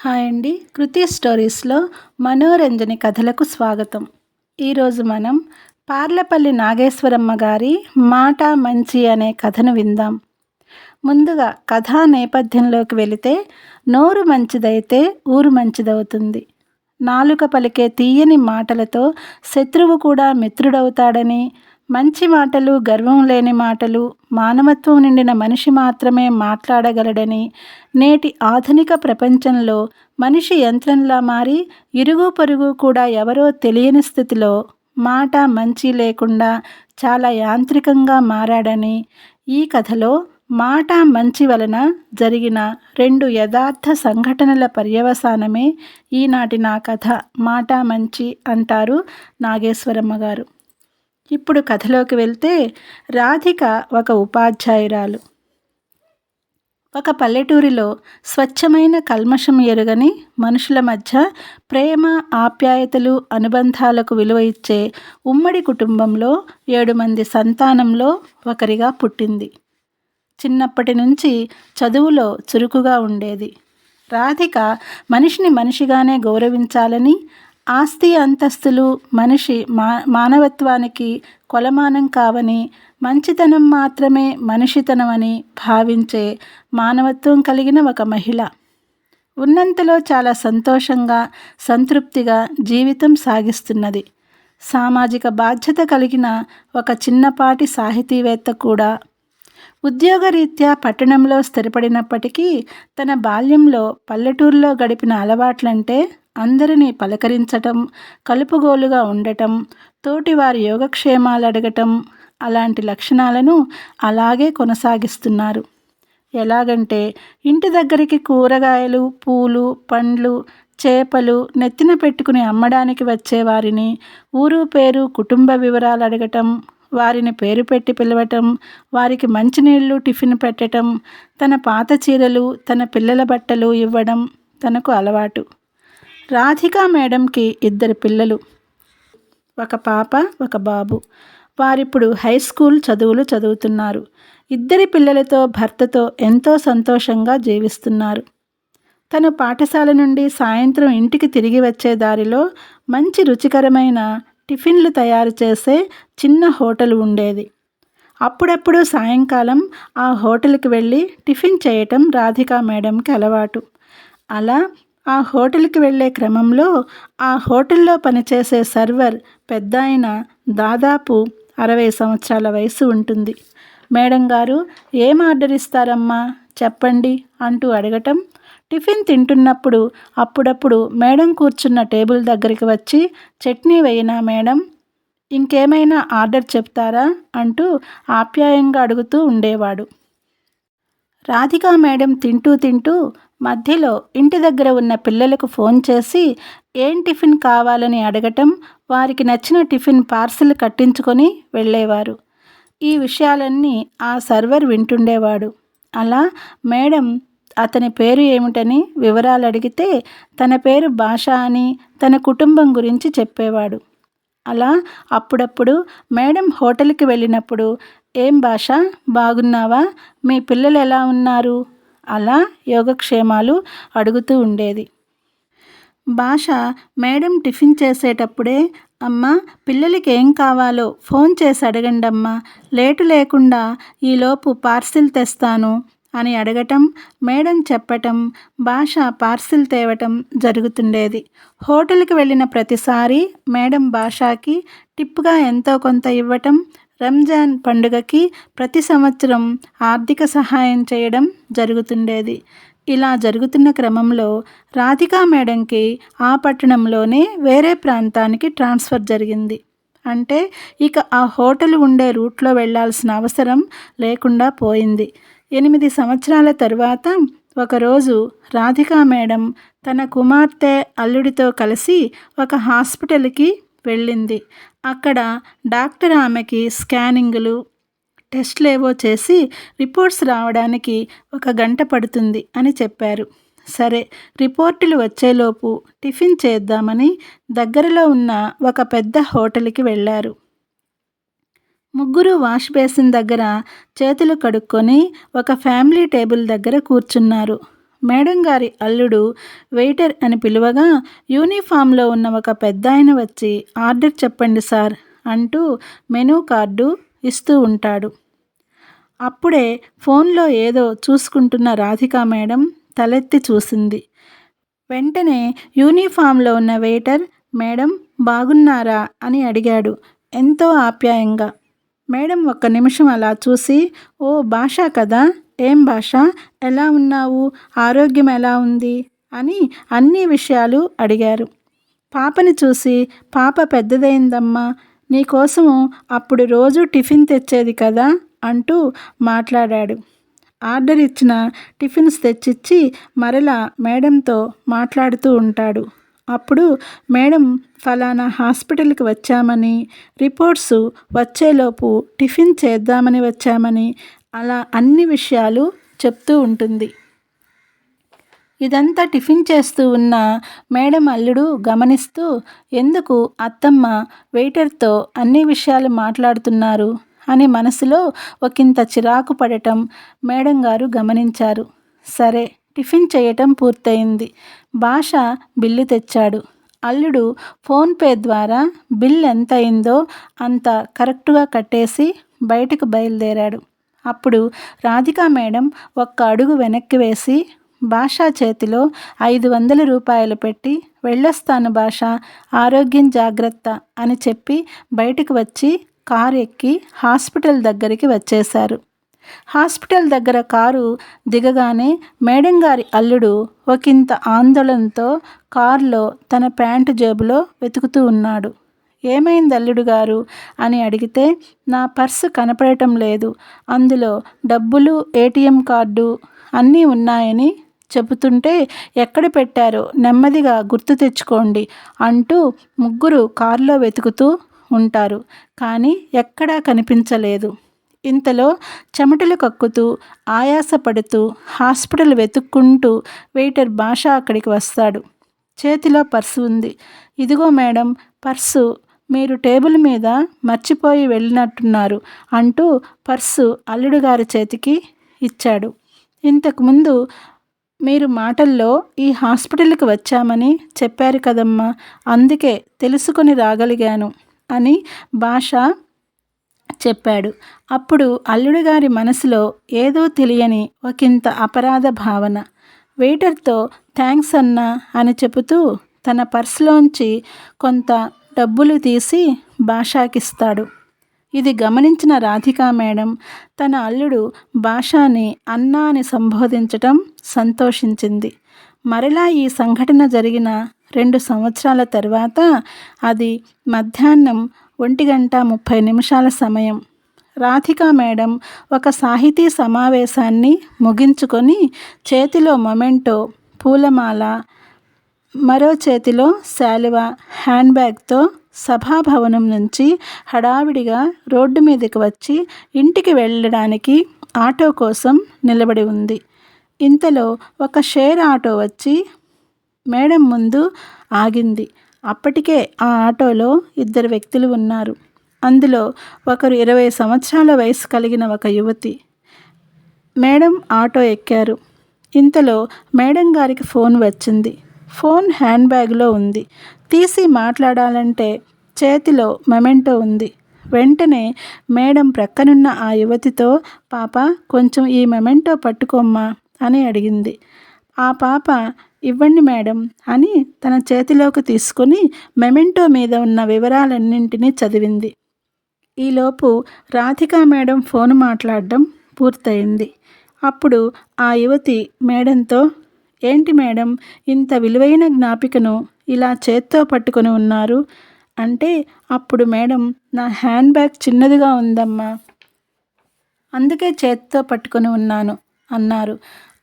Hi అండి. కృతి స్టోరీస్లో మనోరంజని కథలకు స్వాగతం. ఈరోజు మనం పార్లపల్లి నాగేశ్వరమ్మ గారి మాట మంచి అనే కథను విందాం. ముందుగా కథా నేపథ్యంలోకి వెళితే నోరు మంచిదైతే ఊరు మంచిదవుతుంది. నాలుక పలికే తీయని మాటలతో శత్రువు కూడా మిత్రుడవుతాడని మంచి మాటలు గర్వం లేని మాటలు మానవత్వం నిండిన మనిషి మాత్రమే మాట్లాడగలడని నేటి ఆధునిక ప్రపంచంలో మనిషి యంత్రంలా మారి ఇరుగు పొరుగు కూడా ఎవరో తెలియని స్థితిలో మాట మంచి లేకుండా చాలా యాంత్రికంగా మారాడని ఈ కథలో మాట మంచి వలన జరిగిన రెండు యథార్థ సంఘటనల పర్యవసానమే ఈనాటి నా కథ. మాట మంచి అంటారు నాగేశ్వరమ్మ గారు. ఇప్పుడు కథలోకి వెళ్తే రాధిక ఒక ఉపాధ్యాయురాలు. ఒక పల్లెటూరిలో స్వచ్ఛమైన కల్మషం ఎరుగని మనుషుల మధ్య ప్రేమ ఆప్యాయతలు అనుబంధాలకు విలువ ఇచ్చే ఉమ్మడి కుటుంబంలో ఏడు మంది సంతానంలో ఒకరిగా పుట్టింది. చిన్నప్పటి నుంచి చదువులో చురుకుగా ఉండేది. రాధిక మనిషిని మనిషిగానే గౌరవించాలని ఆస్తి అంతస్తులు మనిషి మా మానవత్వానికి కొలమానం కావని మంచితనం మాత్రమే మనిషితనమని భావించే మానవత్వం కలిగిన ఒక మహిళ. ఉన్నంతలో చాలా సంతోషంగా సంతృప్తిగా జీవితం సాగిస్తున్నది. సామాజిక బాధ్యత కలిగిన ఒక చిన్నపాటి సాహితీవేత్త కూడా. ఉద్యోగరీత్యా పట్టణంలో స్థిరపడినప్పటికీ తన బాల్యంలో పల్లెటూరులో గడిపిన అలవాట్లంటే అందరినీ పలకరించటం కలుపుగోలుగా ఉండటం తోటివారి యోగక్షేమాలు అడగటం అలాంటి లక్షణాలను అలాగే కొనసాగిస్తున్నారు. ఎలాగంటే ఇంటి దగ్గరికి కూరగాయలు పూలు పండ్లు చేపలు నెత్తిన పెట్టుకుని అమ్మడానికి వచ్చేవారిని ఊరు పేరు కుటుంబ వివరాలు అడగటం వారిని పేరు పెట్టి పిలవటం వారికి మంచినీళ్ళు టిఫిన్ పెట్టటం తన పాత చీరలు తన పిల్లల బట్టలు ఇవ్వడం తనకు అలవాటు. రాధికా మేడంకి ఇద్దరు పిల్లలు. ఒక పాప ఒక బాబు. వారిప్పుడు హై స్కూల్ చదువులు చదువుతున్నారు. ఇద్దరి పిల్లలతో భర్తతో ఎంతో సంతోషంగా జీవిస్తున్నారు. తను పాఠశాల నుండి సాయంత్రం ఇంటికి తిరిగి వచ్చే దారిలో మంచి రుచికరమైన టిఫిన్లు తయారు చేసే చిన్న హోటల్ ఉండేది. అప్పుడప్పుడు సాయంకాలం ఆ హోటల్కి వెళ్ళి టిఫిన్ చేయటం రాధికా మేడంకి అలవాటు. అలా ఆ హోటల్కి వెళ్ళే క్రమంలో ఆ హోటల్లో పనిచేసే సర్వర్ పెద్ద దాదాపు అరవై సంవత్సరాల వయసు ఉంటుంది. మేడం గారు ఏం ఆర్డర్ ఇస్తారమ్మా? చెప్పండి అంటూ అడగటం టిఫిన్ తింటున్నప్పుడు అప్పుడప్పుడు మేడం కూర్చున్న టేబుల్ దగ్గరికి వచ్చి చట్నీ వేయనా మేడం? ఇంకేమైనా ఆర్డర్ చెప్తారా? అంటూ ఆప్యాయంగా అడుగుతూ ఉండేవాడు. రాధికా మేడం తింటూ తింటూ మధ్యలో ఇంటి దగ్గర ఉన్న పిల్లలకు ఫోన్ చేసి ఏం టిఫిన్ కావాలని అడగటం? వారికి నచ్చిన టిఫిన్ పార్సిల్ కట్టించుకొని వెళ్ళేవారు. ఈ విషయాలన్నీ ఆ సర్వర్ వింటుండేవాడు. అలా మేడం అతని పేరు ఏమిటని వివరాలు అడిగితే తన పేరు భాష అని తన కుటుంబం గురించి చెప్పేవాడు. అలా అప్పుడప్పుడు మేడం హోటల్కి వెళ్ళినప్పుడు ఏం భాష? బాగున్నావా? మీ పిల్లలు ఎలా ఉన్నారు? అలా యోగక్షేమాలు అడుగుతూ ఉండేది. భాష మేడం టిఫిన్ చేసేటప్పుడే అమ్మ పిల్లలకి ఏం కావాలో ఫోన్ చేసి అడగండమ్మా లేటు లేకుండా ఈలోపు పార్సిల్ తెస్తాను అని అడగటం మేడం చెప్పటం భాష పార్సిల్ తేవటం జరుగుతుండేది. హోటల్కి వెళ్ళిన ప్రతిసారి మేడం భాషకి టిప్గా ఎంతో కొంత ఇవ్వటం రంజాన్ పండుగకి ప్రతి సంవత్సరం ఆర్థిక సహాయం చేయడం జరుగుతుండేది. ఇలా జరుగుతున్న క్రమంలో రాధికా మేడంకి ఆ పట్టణంలోనే వేరే ప్రాంతానికి ట్రాన్స్ఫర్ జరిగింది. అంటే ఇక ఆ హోటల్ ఉండే రూట్లో వెళ్ళాల్సిన అవసరం లేకుండా పోయింది. ఎనిమిది సంవత్సరాల తరువాత ఒకరోజు రాధికా మేడం తన కుమార్తె అల్లుడితో కలిసి ఒక హాస్పిటల్కి వెళ్ళింది. అక్కడ డాక్టర్ ఆమెకి స్కానింగులు టెస్ట్లు ఏవో చేసి రిపోర్ట్స్ రావడానికి ఒక గంట పడుతుంది అని చెప్పారు. సరే రిపోర్టులు వచ్చేలోపు టిఫిన్ చేద్దామని దగ్గరలో ఉన్న ఒక పెద్ద హోటల్కి వెళ్ళారు. ముగ్గురు వాష్ బేసిన్ దగ్గర చేతులు కడుక్కొని ఒక ఫ్యామిలీ టేబుల్ దగ్గర కూర్చున్నారు. మేడం గారి అల్లుడు వెయిటర్ అని పిలువగా యూనిఫామ్లో ఉన్న ఒక పెద్ద ఆయన వచ్చి ఆర్డర్ చెప్పండి సార్ అంటూ మెనూ కార్డు ఇస్తూ ఉంటాడు. అప్పుడే ఫోన్లో ఏదో చూసుకుంటున్న రాధిక మేడం తలెత్తి చూసింది. వెంటనే యూనిఫామ్లో ఉన్న వెయిటర్ మేడం బాగున్నారా? అని అడిగాడు ఎంతో ఆప్యాయంగా. మేడం ఒక్క నిమిషం అలా చూసి ఓ భాష కదా? ఏం భాష? ఎలా ఉన్నావు? ఆరోగ్యం ఎలా ఉంది? అని అన్ని విషయాలు అడిగారు. పాపని చూసి పాప పెద్దదైందమ్మా నీకోసము అప్పుడు రోజు టిఫిన్ తెచ్చేది కదా? అంటూ మాట్లాడాడు. ఆర్డర్ ఇచ్చిన టిఫిన్స్ తెచ్చిచ్చి మరలా మేడంతో మాట్లాడుతూ ఉంటాడు. అప్పుడు మేడం ఫలానా హాస్పిటల్కి వచ్చామని రిపోర్ట్స్ వచ్చేలోపు టిఫిన్ చేద్దామని వచ్చామని అలా అన్ని విషయాలు చెప్తూ ఉంటుంది. ఇదంతా టిఫిన్ చేస్తూ ఉన్న మేడం అల్లుడు గమనిస్తూ ఎందుకు అత్తమ్మ వెయిటర్తో అన్ని విషయాలు మాట్లాడుతున్నారు? అని మనసులో ఒకంత చిరాకు పడటం మేడం గారు గమనించారు. సరే టిఫిన్ చేయటం పూర్తయింది. భాష బిల్లు తెచ్చాడు. అల్లుడు ఫోన్పే ద్వారా బిల్ ఎంత అయిందో అంత కరెక్ట్గా కట్టేసి బయటకు బయలుదేరాడు. అప్పుడు రాధికా మేడం ఒక్క అడుగు వెనక్కి వేసి భాషా చేతిలో ఐదు వందల రూపాయలు పెట్టి వెళ్ళొస్తాను భాష ఆరోగ్యం జాగ్రత్త అని చెప్పి బయటకు వచ్చి కారు ఎక్కి హాస్పిటల్ దగ్గరికి వచ్చేశారు. హాస్పిటల్ దగ్గర కారు దిగగానే మేడం గారి అల్లుడు ఒకంత ఆందోళనతో కారులో తన ప్యాంటు జేబులో వెతుకుతూ ఉన్నాడు. ఏమైంది అల్లుడు గారు? అని అడిగితే నా పర్సు కనపడటం లేదు. అందులో డబ్బులు ఏటీఎం కార్డు అన్నీ ఉన్నాయని చెబుతుంటే ఎక్కడ పెట్టారో నెమ్మదిగా గుర్తు తెచ్చుకోండి అంటూ ముగ్గురు కారులో వెతుకుతూ ఉంటారు. కానీ ఎక్కడా కనిపించలేదు. ఇంతలో చెమటలు కక్కుతూ ఆయాసపడుతూ హాస్పిటల్ వెతుక్కుంటూ వెయిటర్ భాష అక్కడికి వస్తాడు. చేతిలో పర్సు ఉంది. ఇదిగో మేడం పర్సు మీరు టేబుల్ మీద మర్చిపోయి వెళ్ళినట్టున్నారు అంటూ పర్సు అల్లుడు గారి చేతికి ఇచ్చాడు. ఇంతకుముందు మీరు మాటల్లో ఈ హాస్పిటల్కి వచ్చామని చెప్పారు కదమ్మా అందుకే తెలుసుకొని రాగలిగాను అని భాష చెప్పాడు. అప్పుడు అల్లుడు గారి మనసులో ఏదో తెలియని ఒకంత అపరాధ భావన. వెయిటర్తో థ్యాంక్స్ అన్నా అని చెబుతూ తన పర్సులోంచి కొంత డబ్బులు తీసి భాషాకిస్తాడు. ఇది గమనించిన రాధికా మేడం తన అల్లుడు భాషాని అన్నా అని సంబోధించటం సంతోషించింది. మరలా ఈ సంఘటన జరిగిన రెండు సంవత్సరాల తర్వాత అది మధ్యాహ్నం ఒంటి గంట ముప్పై నిమిషాల సమయం. రాధికా మేడం ఒక సాహితీ సమావేశాన్ని ముగించుకొని చేతిలో మొమెంటో పూలమాల మరో చేతిలో శాలువ హ్యాండ్ బ్యాగ్తో సభాభవనం నుంచి హడావిడిగా రోడ్డు మీదకి వచ్చి ఇంటికి వెళ్ళడానికి ఆటో కోసం నిలబడి ఉంది. ఇంతలో ఒక షేర్ ఆటో వచ్చి మేడం ముందు ఆగింది. అప్పటికే ఆ ఆటోలో ఇద్దరు వ్యక్తులు ఉన్నారు. అందులో ఒకరు ఇరవై సంవత్సరాల వయసు కలిగిన ఒక యువతి. మేడం ఆటో ఎక్కారు. ఇంతలో మేడం గారికి ఫోన్ వచ్చింది. ఫోన్ హ్యాండ్ బ్యాగ్లో ఉంది. తీసి మాట్లాడాలంటే చేతిలో మెమెంటో ఉంది. వెంటనే మేడం ప్రక్కనున్న ఆ యువతితో పాప కొంచెం ఈ మెమెంటో పట్టుకోమ్మా అని అడిగింది. ఆ పాప ఇవ్వండి మేడం అని తన చేతిలోకి తీసుకొని మెమెంటో మీద ఉన్న వివరాలన్నింటినీ చదివింది. ఈలోపు రాధికా మేడం ఫోన్ మాట్లాడడం పూర్తయింది. అప్పుడు ఆ యువతి మేడంతో ఏంటి మేడం ఇంత విలువైన జ్ఞాపికను ఇలా చేత్తో పట్టుకొని ఉన్నారు? అంటే అప్పుడు మేడం నా హ్యాండ్ బ్యాగ్ చిన్నదిగా ఉందమ్మా. అందుకే చేత్తో పట్టుకొని ఉన్నాను అన్నారు.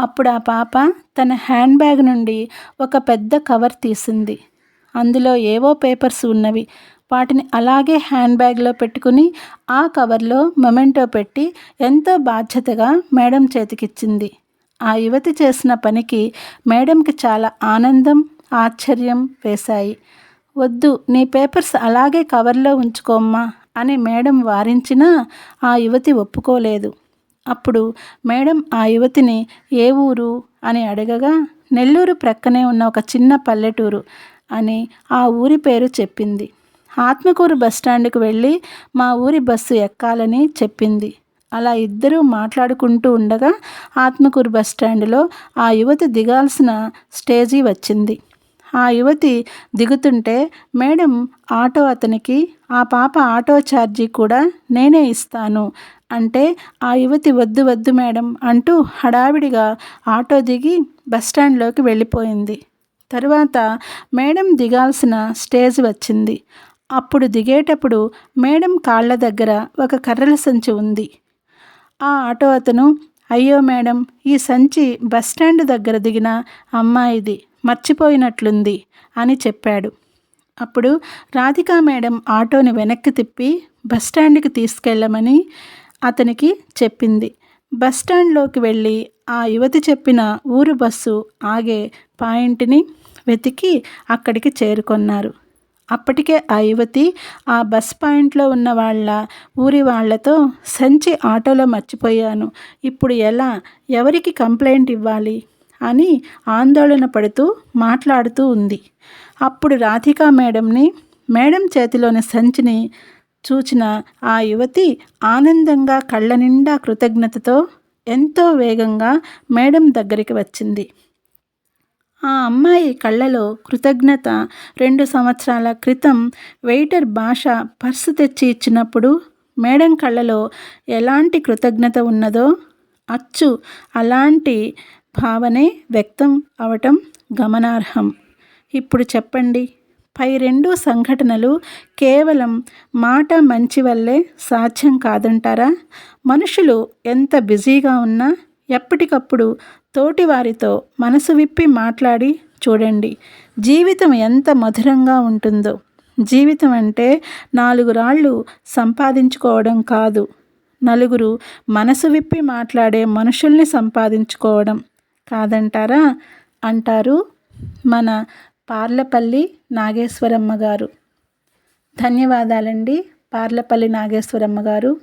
అప్పుడు ఆ పాప తన హ్యాండ్ బ్యాగ్ నుండి ఒక పెద్ద కవర్ తీసింది. అందులో ఏవో పేపర్స్ ఉన్నవి. వాటిని అలాగే హ్యాండ్ బ్యాగ్లో పెట్టుకుని ఆ కవర్లో మొమెంటో పెట్టి ఎంతో బాధ్యతగా మేడం చేతికిచ్చింది. ఆ యువతి చేసిన పనికి మేడంకి చాలా ఆనందం ఆశ్చర్యం వేశాయి. వద్దు నీ పేపర్స్ అలాగే కవర్లో ఉంచుకోమ్మా అని మేడం వారించినా ఆ యువతి ఒప్పుకోలేదు. అప్పుడు మేడం ఆ యువతిని ఏ ఊరు? అని అడగగా నెల్లూరు ప్రక్కనే ఉన్న ఒక చిన్న పల్లెటూరు అని ఆ ఊరి పేరు చెప్పింది. ఆత్మకూరు బస్టాండ్కు వెళ్ళి మా ఊరి బస్సు ఎక్కాలని చెప్పింది. అలా ఇద్దరూ మాట్లాడుకుంటూ ఉండగా ఆత్మకూరు బస్టాండ్లో ఆ యువతి దిగాల్సిన స్టేజీ వచ్చింది. ఆ యువతి దిగుతుంటే మేడం ఆటో అతనికి ఆ పాప ఆటో ఛార్జీ కూడా నేనే ఇస్తాను. అంటే ఆ యువతి వద్దు వద్దు మేడం అంటూ హడావిడిగా ఆటో దిగి బస్టాండ్లోకి వెళ్ళిపోయింది. తరువాత మేడం దిగాల్సిన స్టేజ్ వచ్చింది. అప్పుడు దిగేటప్పుడు మేడం కాళ్ళ దగ్గర ఒక కర్రల సంచి ఉంది. ఆ ఆటో అతను అయ్యో మేడం ఈ సంచి బస్టాండ్ దగ్గర దిగిన అమ్మాయిది మర్చిపోయినట్లుంది అని చెప్పాడు. అప్పుడు రాధికా మేడం ఆటోని వెనక్కి తిప్పి బస్టాండ్కి తీసుకెళ్ళమని అతనికి చెప్పింది. బస్టాండ్లోకి వెళ్ళి ఆ యువతి చెప్పిన ఊరు బస్సు ఆగే పాయింట్ని వెతికి అక్కడికి చేరుకొన్నారు. అప్పటికే ఆ యువతి ఆ బస్ పాయింట్లో ఉన్న వాళ్ళ ఊరి వాళ్ళతో సంచి ఆటోలో మర్చిపోయాను. ఇప్పుడు ఎలా? ఎవరికి కంప్లైంట్ ఇవ్వాలి? అని ఆందోళన పడుతూ మాట్లాడుతూ ఉంది. అప్పుడు రాధికా మేడంని మేడం చేతిలోని సంచిని చూచిన ఆ యువతి ఆనందంగా కళ్ళ నిండా కృతజ్ఞతతో ఎంతో వేగంగా మేడం దగ్గరికి వచ్చింది. ఆ అమ్మాయి కళ్ళలో కృతజ్ఞత రెండు సంవత్సరాల క్రితం వెయిటర్ భాష పర్సు తెచ్చి ఇచ్చినప్పుడు మేడం కళ్ళలో ఎలాంటి కృతజ్ఞత ఉన్నదో అచ్చు అలాంటి భావనే వ్యక్తం అవటం గమనార్హం. ఇప్పుడు చెప్పండి. పై రెండు సంఘటనలు కేవలం మాట మంచి వల్లే సాధ్యం కాదంటారా? మనుషులు ఎంత బిజీగా ఉన్నా ఎప్పటికప్పుడు తోటివారితో మనసు విప్పి మాట్లాడి చూడండి. జీవితం ఎంత మధురంగా ఉంటుందో. జీవితం అంటే నాలుగు రాళ్ళు సంపాదించుకోవడం కాదు. నలుగురు మనసు విప్పి మాట్లాడే మనుషుల్ని సంపాదించుకోవడం కాదంటారా? అంటారు మన పార్లపల్లి నాగేశ్వరమ్మ గారు. ధన్యవాదాలండి పార్లపల్లి నాగేశ్వరమ్మ గారు.